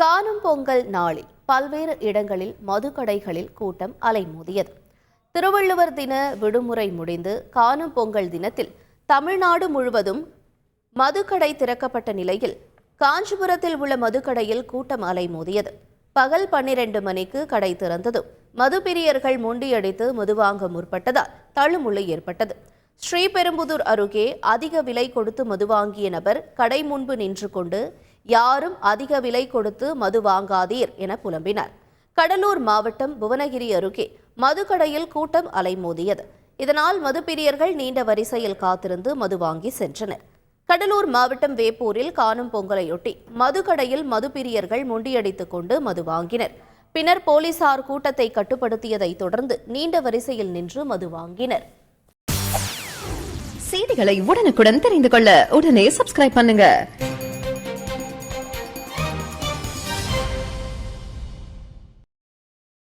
காணும் பொங்கல் நாளில் பல்வேறு இடங்களில் மதுக்கடைகளில் கூட்டம் அலைமோதியது. திருவள்ளுவர் தின விடுமுறை முடிந்து காணும் பொங்கல் தினத்தில் தமிழ்நாடு முழுவதும் மதுக்கடை திறக்கப்பட்ட நிலையில் காஞ்சிபுரத்தில் உள்ள மதுக்கடையில் கூட்டம் அலைமோதியது. பகல் பன்னிரண்டு மணிக்கு கடை திறந்ததும் மதுப்பிரியர்கள் முண்டியடித்து மது வாங்க முற்பட்டதால் தள்ளுமுள்ளு ஏற்பட்டது. ஸ்ரீபெரும்புதூர் அருகே அதிக விலை கொடுத்து மது வாங்கிய நபர் கடை முன்பு நின்று கொண்டு யாரும் அதிக விலை கொடுத்து மது வாங்காதீர் என புலம்பினார். கடலூர் மாவட்டம் புவனகிரி அருகே மதுக்கடையில் கூட்டம் அலைமோதியது. இதனால் மதுப்பிரியர்கள் நீண்ட வரிசையில் காத்திருந்து மது வாங்கி சென்றனர். கடலூர் மாவட்டம் வேப்பூரில் காணும் பொங்கலையொட்டி மதுக்கடையில் மதுப்பிரியர்கள் முண்டியடித்துக் கொண்டு மது வாங்கினர். பின்னர் போலீசார் கூட்டத்தை கட்டுப்படுத்தியதைத் தொடர்ந்து நீண்ட வரிசையில் நின்று மது வாங்கினர். செய்திகளை உடனுக்குடன் தெரிந்து கொள்ள உடனே சப்ஸ்கிரைப் பண்ணுங்க.